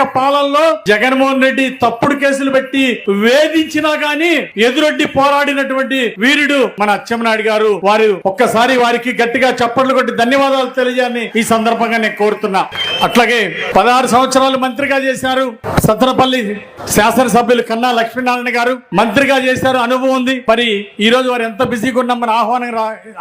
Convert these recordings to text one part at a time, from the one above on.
పాలనలో జగన్మోహన్ రెడ్డి తప్పుడు కేసులు పెట్టి వేధించినా గాని ఎదురొడ్డి పోరాడినటువంటి వీరుడు మన అచ్చెన్నాయుడు గారు. వారు ఒక్కసారి వారికి గట్టిగా చప్పట్లు కొట్టి ధన్యవాదాలు తెలియజేయాలని ఈ సందర్భంగా నేను కోరుతున్నా. అట్లాగే పదహారు సంవత్సరాలు మంత్రిగా చేశారు సత్తనపల్లి శాసనసభ్యులు కన్నా లక్ష్మీనారాయణ గారు. మంత్రిగా చేశారు అనుభవం ఉంది. మరి ఈ రోజు వారు ఎంత బిజీగా ఉన్నా మన ఆహ్వానం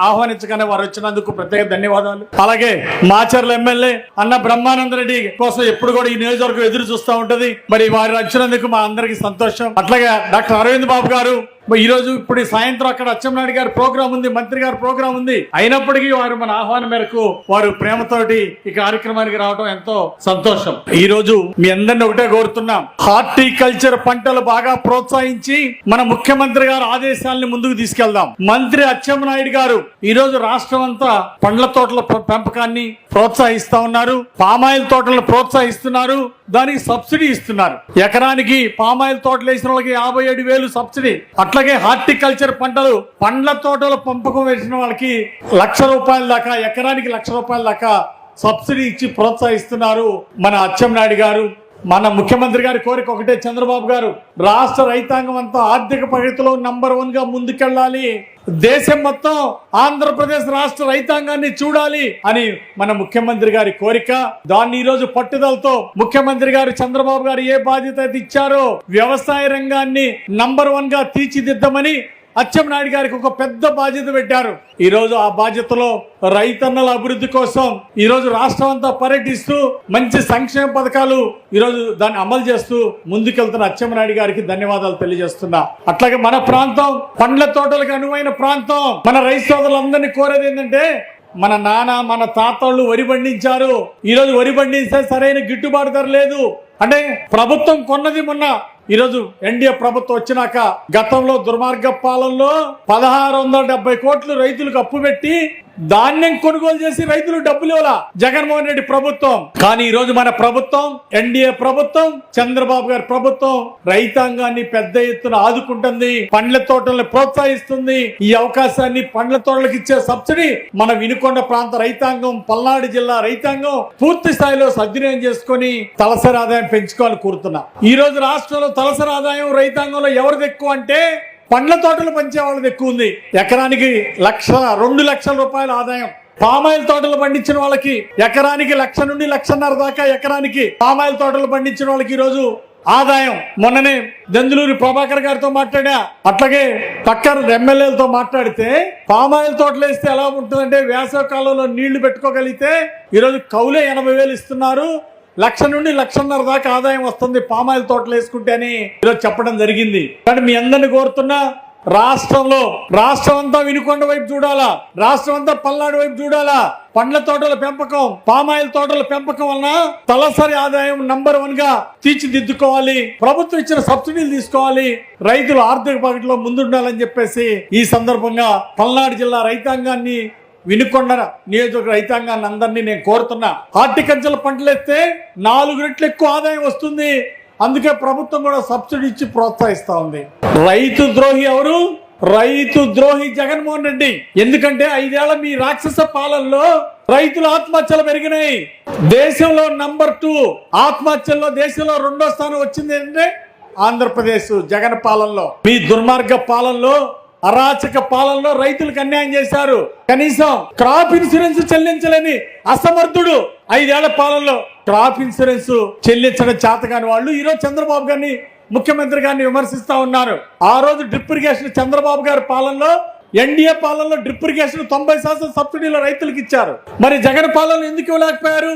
ఆహ్వానించగానే వారు వచ్చినందుకు ప్రత్యేక ధన్యవాదాలు. అలాగే మాచర్ల ఎమ్మెల్యే అన్న బ్రహ్మానంద రెడ్డి కోసం ఎప్పుడు కూడా ఈ నియోజకవర్గం ఎదురు చూస్తూ ఉంటది. మరి వారు వచ్చినందుకు మా అందరికి సంతోషం. అట్లాగే డాక్టర్ అరవింద్ బాబు గారు ఈ రోజు ఇప్పుడు సాయంత్రం అక్కడ అచ్చెంనాయుడు గారి ప్రోగ్రామ్ ఉంది మంత్రి గారి ప్రోగ్రామ్ ఉంది. అయినప్పటికీ వారు మన ఆహ్వానం మేరకు వారు ప్రేమతోటి ఈ కార్యక్రమానికి రావడం ఎంతో సంతోషం. ఈ రోజు మీ అందరిని ఒకటే కోరుతున్నాం. హార్టికల్చర్ పంటలు బాగా ప్రోత్సహించి మన ముఖ్యమంత్రి గారి ఆదేశాలని ముందుకు తీసుకెళ్దాం. మంత్రి అచ్చెంనాయుడు గారు ఈ రోజు రాష్ట్రం అంతా పండ్ల తోటల పెంపకాన్ని ప్రోత్సహిస్తా ఉన్నారు. పామాయిల్ తోటలను ప్రోత్సహిస్తున్నారు. దానికి సబ్సిడీ ఇస్తున్నారు. ఎకరానికి పామాయిల్ తోటలు వేసిన వాళ్ళకి యాభై ఏడు వేలు సబ్సిడీ. అట్లా అట్లాగే హార్టికల్చర్ పంటలు పండ్ల తోటల పంపకం వేసిన వాళ్ళకి లక్ష రూపాయల దాకా ఎకరానికి లక్ష రూపాయల దాకా సబ్సిడీ ఇచ్చి ప్రోత్సహిస్తున్నారు మన అచ్చెన్నాయుడు గారు. మన ముఖ్యమంత్రి గారి కోరిక ఒకటే చంద్రబాబు గారు రాష్ట్ర రైతాంగం అంతా ఆర్థిక ప్రగతిలో నంబర్ వన్గా ముందుకెళ్ళాలి. దేశం మొత్తం ఆంధ్రప్రదేశ్ రాష్ట్ర రైతాంగాన్ని చూడాలి అని మన ముఖ్యమంత్రి గారి కోరిక. దాన్ని ఈ రోజు పట్టుదలతో ముఖ్యమంత్రి గారు చంద్రబాబు గారు ఏ బాధ్యత ఇచ్చారో వ్యవసాయ రంగాన్ని నంబర్ వన్గా తీర్చిదిద్దమని అచ్చెన్నాయుడు గారికి ఒక పెద్ద బాధ్యత పెట్టారు. ఈరోజు ఆ బాధ్యతలో రైతన్నల అభివృద్ధి కోసం ఈరోజు రాష్ట్రం అంతా పర్యటిస్తూ మంచి సంక్షేమ పథకాలు ఈరోజు దాన్ని అమలు చేస్తూ ముందుకెళ్తున్న అచ్చెన్నాయుడు గారికి ధన్యవాదాలు తెలియజేస్తున్నా. అట్లాగే మన ప్రాంతం పండ్ల తోటలకు అనువైన ప్రాంతం. మన రైతు సోదరులందరినీ కోరేది ఏంటంటే మన నాన్న మన తాతళ్ళు వరి పండించారు. ఈరోజు వరి పండిస్తే సరైన గిట్టుబాటు ధర లేదు. అంటే ప్రభుత్వం కొన్నది మొన్న ఈరోజు ఎన్డీఏ ప్రభుత్వం వచ్చినాక గతంలో దుర్మార్గ పాలనలో పదహారు వందల కోట్లు రైతులకు అప్పు పెట్టి ధాన్యం కొనుగోలు చేసి రైతులు డబ్బులు ఇవ్వాల? జగన్మోహన్ రెడ్డి ప్రభుత్వం. కానీ ఈ రోజు మన ప్రభుత్వం ఎన్డీఏ ప్రభుత్వం చంద్రబాబు గారి ప్రభుత్వం రైతాంగాన్ని పెద్ద ఎత్తున ఆదుకుంటుంది పండ్ల తోటలను ప్రోత్సహిస్తుంది. ఈ అవకాశాన్ని పండ్ల తోటలకు ఇచ్చే సబ్సిడీ మన వినుకొండ ప్రాంత రైతాంగం పల్నాడు జిల్లా రైతాంగం పూర్తి స్థాయిలో సద్వినియోగం చేసుకొని తలసరి ఆదాయం పెంచుకోవాలని కోరుతున్నా. ఈ రోజు రాష్ట్రంలో తలసరి ఆదాయం రైతాంగంలో ఎవరిది ఎక్కువ అంటే పండ్ల తోటలు పంచే వాళ్ళది ఎక్కువ ఉంది ఎకరానికి లక్ష రెండు లక్షల రూపాయల ఆదాయం. పామాయిల్ తోటలు పండించిన వాళ్ళకి ఎకరానికి లక్ష నుండి లక్షన్నర దాకా ఎకరానికి పామాయిల్ తోటలు పండించిన వాళ్ళకి ఈరోజు ఆదాయం. మొన్ననే దెందులూరి ప్రభాకర్ గారితో మాట్లాడా. అట్లాగే పక్కన ఎమ్మెల్యేలతో మాట్లాడితే పామాయిల్ తోటలు వేస్తే ఎలా ఉంటుందంటే వేసవ కాలంలో నీళ్ళు పెట్టుకోగలిగితే ఈరోజు కౌలే ఎనభై వేలు ఇస్తున్నారు. లక్ష నుండి లక్షన్నర దాకా ఆదాయం వస్తుంది పామాయిల్ తోటలు వేసుకుంటే అని ఈరోజు చెప్పడం జరిగింది. కానీ మీ అందరిని కోరుతున్నా రాష్ట్రంలో రాష్ట్రం అంతా వినుకొండ వైపు చూడాలా? రాష్ట్రం అంతా పల్నాడు వైపు చూడాలా? పండ్ల తోటల పెంపకం పామాయిల్ తోటల పెంపకం వలన తలసరి ఆదాయం నంబర్ వన్గా తీర్చిదిద్దుకోవాలి. ప్రభుత్వం ఇచ్చిన సబ్సిడీలు తీసుకోవాలి. రైతులు ఆర్థిక ప్రగతిలో ముందుండాలని చెప్పేసి ఈ సందర్భంగా పల్నాడు జిల్లా రైతాంగాన్ని వినుకొండ నియోజక రైతాంగాన్ని అందరినీ నేను కోరుతున్నా. హార్టికల్చర్ పంటలేస్తే నాలుగు రెట్లు ఎక్కువ ఆదాయం వస్తుంది. అందుకే ప్రభుత్వం కూడా సబ్సిడీ ఇచ్చి ప్రోత్సహిస్తా ఉంది. రైతు ద్రోహి ఎవరు? రైతు ద్రోహి జగన్మోహన్ రెడ్డి. ఎందుకంటే ఐదేళ్ళ మీ రాక్షస పాలనలో రైతుల ఆత్మహత్యలు పెరిగినాయి. దేశంలో నంబర్ టూ ఆత్మహత్యల్లో దేశంలో రెండో స్థానం వచ్చింది ఏంటంటే ఆంధ్రప్రదేశ్ జగన్ పాలనలో. మీ దుర్మార్గ పాలనలో అరాచక పాలనలో రైతులకు అన్యాయం చేశారు. కనీసం క్రాప్ ఇన్సూరెన్స్ చెల్లించలేని అసమర్థుడు ఐదేళ్ళ పాలనలో క్రాప్ ఇన్సూరెన్స్ చెల్లించడం చేతకాని వాళ్ళు ఈరోజు చంద్రబాబు గారిని ముఖ్యమంత్రి గారిని విమర్శిస్తా ఉన్నారు. ఆ రోజు డ్రిప్ ఇరిగేషన్ చంద్రబాబు గారి పాలనలో ఎన్డీఏ పాలనలో డ్రిప్ ఇరిగేషన్ తొంభై శాతం సబ్సిడీలో రైతులకు ఇచ్చారు. మరి జగన్ పాలన ఎందుకు ఇవ్వలేకపోయారు?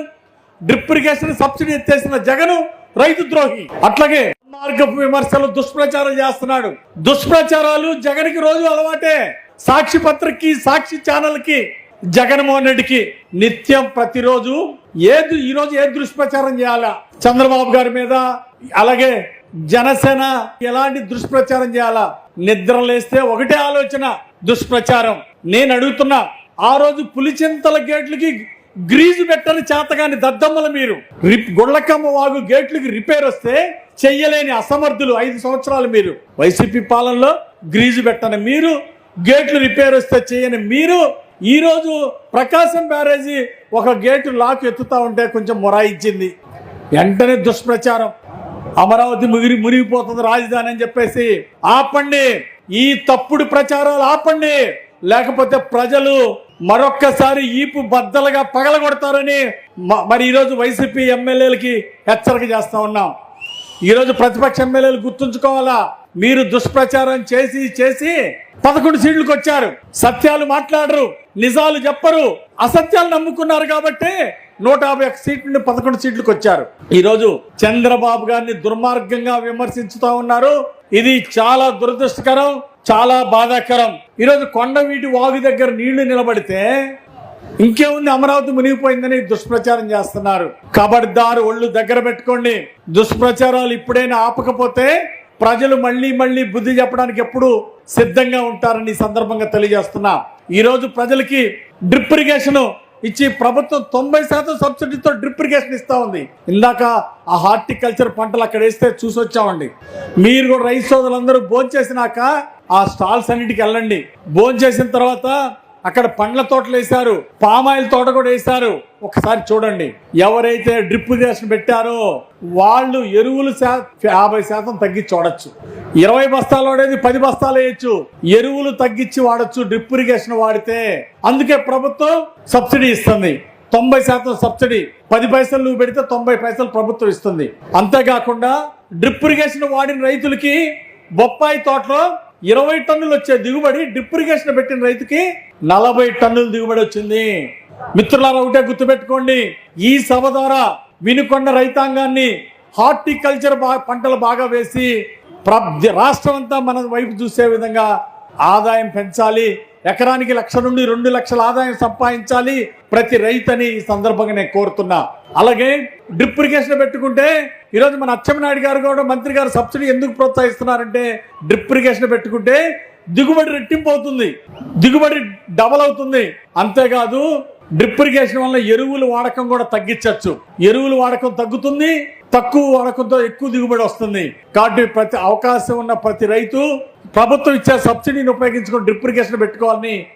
డ్రిప్ ఇరిగేషన్ సబ్సిడీ ఎత్తేసిన జగను రైతు ద్రోహి. అట్లాగే మార్గపు విమర్శలు దుష్ప్రచారం చేస్తున్నాడు. దుష్ప్రచారాలు జగన్కి రోజు అలవాటే. సాక్షి పత్రికకి సాక్షి ఛానల్కి జగన్మోహన్ రెడ్డికి నిత్యం ప్రతిరోజు ఏది ఈ రోజు ఏ దుష్ప్రచారం చేయాలా? చంద్రబాబు గారి మీద అలాగే జనసేన ఎలాంటి దుష్ప్రచారం చేయాలా? నిద్ర లేస్తే ఒకటే ఆలోచన దుష్ప్రచారం. నేను అడుగుతున్నా ఆ రోజు పులిచింతల గేట్లకి గ్రీజు పెట్టని చేతగాని దద్దమ్మల మీరు. రిప్ గుళ్ళకమ్మ వాగు గేట్లకి రిపేర్ వస్తే చెయ్యలేని అసమర్థులు ఐదు సంవత్సరాలు మీరు. వైసీపీ పాలనలో గ్రీజు పెట్టని మీరు గేట్లు రిపేర్ వస్తే చేయని మీరు ఈరోజు ప్రకాశం బ్యారేజీ ఒక గేటు లాక్ ఎత్తుతా ఉంటే కొంచెం మొరాయించింది. వెంటనే దుష్ప్రచారం. అమరావతి ముగిరి మునిగిపోతుంది రాజధాని అని చెప్పేసి ఆపండి. ఈ తప్పుడు ప్రచారాలు ఆపండి. లేకపోతే ప్రజలు మరొక్కసారి ఈపు బద్దలుగా పగలగొడతారని మ- మరి ఈరోజు వైసీపీ ఎమ్మెల్యేలకి హెచ్చరిక చేస్తా ఉన్నాం. ఈరోజు ప్రతిపక్ష ఎమ్మెల్యేలు గుర్తుంచుకోవాలా? మీరు దుష్ప్రచారం చేసి చేసి పదకొండు సీట్లకు వచ్చారు. సత్యాలు మాట్లాడరు నిజాలు చెప్పరు అసత్యాలు నమ్ముకున్నారు కాబట్టి నూట యాభై ఒక్క సీట్ల నుండి పదకొండు సీట్లకు వచ్చారు. ఈరోజు చంద్రబాబు గారిని దుర్మార్గంగా విమర్శించుతా ఉన్నారు. ఇది చాలా దురదృష్టకరం. చాలా బాధాకరం. ఈరోజు కొండవీటి వాగు దగ్గర నీళ్ళు నిలబడితే ఇంకేముంది అమరావతి మునిగిపోయిందని దుష్ప్రచారం చేస్తున్నారు. కబడ్దారు ఒళ్ళు దగ్గర పెట్టుకోండి. దుష్ప్రచారాలు ఇప్పుడైనా ఆపకపోతే ప్రజలు మళ్ళీ మళ్ళీ బుద్ధి చెప్పడానికి ఎప్పుడు సిద్ధంగా ఉంటారని ఈ సందర్భంగా తెలియజేస్తున్నా. ఈ రోజు ప్రజలకి డ్రిప్ ఇరిగేషన్ ఇచ్చి ప్రభుత్వం తొంభై శాతం సబ్సిడీతో డ్రిప్ ఇరిగేషన్ ఇస్తా ఉంది. ఇందాక ఆ హార్టికల్చర్ పంటలు అక్కడ వేస్తే చూసి వచ్చామండి. మీరు కూడా రైతు సోదరులందరూ భోంచేసినాక ఆ స్టాల్స్ అన్నిటికి వెళ్ళండి. భోంచేసిన తర్వాత అక్కడ పండ్ల తోటలు వేశారు పామాయిల్ తోట కూడా వేశారు. ఒకసారి చూడండి ఎవరైతే డ్రిప్ ఇరిగేషన్ పెట్టారో వాళ్ళు ఎరువులు యాభై శాతం తగ్గించి వాడచ్చు. ఇరవై బస్తాలు వాడేది పది బస్తాలు వేయచ్చు. ఎరువులు తగ్గించి వాడచ్చు డ్రిప్ ఇరిగేషన్ వాడితే. అందుకే ప్రభుత్వం సబ్సిడీ ఇస్తుంది. తొంభై శాతం సబ్సిడీ. పది పైసలు నువ్వు పెడితే తొంభై పైసలు ప్రభుత్వం ఇస్తుంది. అంతేకాకుండా డ్రిప్ ఇరిగేషన్ వాడిన రైతులకి బొప్పాయి తోటలో ఇరవై టన్నులు వచ్చే దిగుబడి డ్రిప్ ఇరిగేషన్ పెట్టిన రైతుకి నలభై టన్నుల దిగుబడి వచ్చింది. మిత్రులారా ఒకటే గుర్తుపెట్టుకోండి ఈ సభ ద్వారా వినుకొండ రైతాంగాన్ని హార్టికల్చర్ పంటలు బాగా వేసి ప్ర- రాష్ట్రం అంతా మన వైపు చూసే విధంగా ఆదాయం పెంచాలి. ఎకరానికి లక్ష నుండి రెండు లక్షల ఆదాయం సంపాదించాలి ప్రతి రైతని ఈ సందర్భంగా నేను కోరుతున్నా. అలాగే డ్రిప్ ఇరిగేషన్ పెట్టుకుంటే ఈరోజు మన అచ్చెన్నాయుడు గారు కూడా మంత్రి గారు సబ్సిడీ ఎందుకు ప్రోత్సహిస్తున్నారంటే డ్రిప్ ఇరిగేషన్ పెట్టుకుంటే దిగుబడి రెట్టింపు అవుతుంది. దిగుబడి డబల్ అవుతుంది. అంతేకాదు డ్రిప్ ఇరిగేషన్ వల్ల ఎరువులు వాడకం కూడా తగ్గించవచ్చు. ఎరువులు వాడకం తగ్గుతుంది తక్కువ వాడకంతో ఎక్కువ దిగుబడి వస్తుంది. కాబట్టి ప్రతి అవకాశం ఉన్న ప్రతి రైతు ప్రభుత్వం ఇచ్చే సబ్సిడీని ఉపయోగించుకొని డ్రిప్ ఇరిగేషన్ పెట్టుకోవాలని